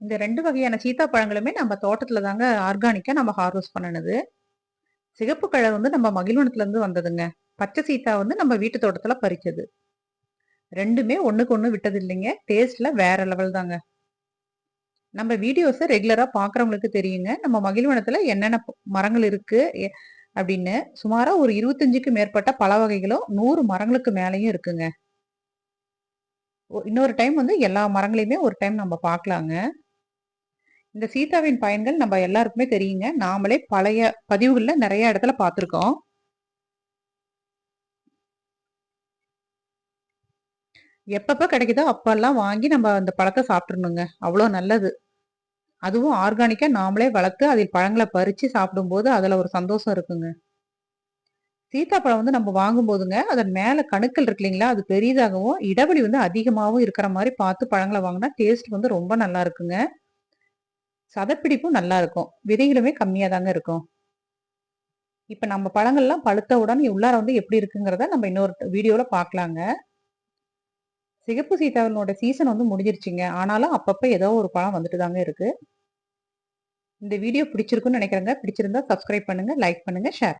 இந்த ரெண்டு வகையான சீத்தா பழங்களுமே நம்ம தோட்டத்துல தாங்க ஆர்கானிக்கா நம்ம ஹார்வெஸ்ட் பண்ணனது. சிகப்பு கழை வந்து நம்ம மகிழ்வனத்துல இருந்து வந்ததுங்க. பச்சை சீத்தா வந்து நம்ம வீட்டு தோட்டத்துல பறிச்சது. ரெண்டுமே ஒண்ணுக்கு ஒண்ணு விட்டது இல்லைங்க டேஸ்ட்ல வேற லெவல் தாங்க. நம்ம வீடியோஸை ரெகுலரா பாக்குறவங்களுக்கு தெரியுங்க. நம்ம மகிழ்வனத்துல என்னென்ன மரங்கள் இருக்கு அப்படின்னு. சுமாரா ஒரு இருபத்தஞ்சுக்கு மேற்பட்ட பல வகைகளும் நூறு மரங்களுக்கு மேலேயும் இருக்குங்க. இன்னொரு டைம் வந்து எல்லா மரங்களையுமே ஒரு டைம் நம்ம பார்க்கலாங்க இந்த சீதாவின் பயன்கள் நம்ம எல்லாருக்குமே தெரியுங்க. நாமளே பழைய பதிவுகள்ல நிறைய இடத்துல பார்த்துருக்கோம். எப்பப்ப கிடைக்குதோ அப்பெல்லாம் வாங்கி நம்ம அந்த பழத்தை சாப்பிட்றணுங்க அவ்வளோ நல்லது. அதுவும் ஆர்கானிக்கா நாமளே வளர்த்து அதில் பழங்களை பறிச்சு சாப்பிடும்போது அதுல ஒரு சந்தோஷம் இருக்குங்க. சீத்தாப்பழம் வந்து நம்ம வாங்கும் போதுங்க அதன் மேல கணுக்கள் இருக்கு இல்லைங்களா அது பெரிதாகவும் இடைவெளி வந்து அதிகமாகவும் இருக்கிற மாதிரி பார்த்து பழங்களை வாங்கினா டேஸ்ட் வந்து ரொம்ப நல்லா இருக்குங்க. சதப்பிடிப்பும் நல்லா இருக்கும். விதைகளுமே கம்மியாக தாங்க இருக்கும். இப்போ நம்ம பழங்கள்லாம் பழுத்த உடனே உள்ளார வந்து எப்படி இருக்குங்கிறத நம்ம இன்னொரு வீடியோவில் பார்க்கலாங்க சிகப்பு சீதாவளோட சீசன் வந்து முடிஞ்சிருச்சுங்க. ஆனாலும் அப்பப்போ ஏதோ ஒரு பழம் வந்துட்டு தாங்க இருக்கு. இந்த வீடியோ பிடிச்சிருக்குன்னு நினைக்கிறேங்க. பிடிச்சிருந்தா சப்ஸ்கிரைப் பண்ணுங்க லைக் பண்ணுங்கள் ஷேர்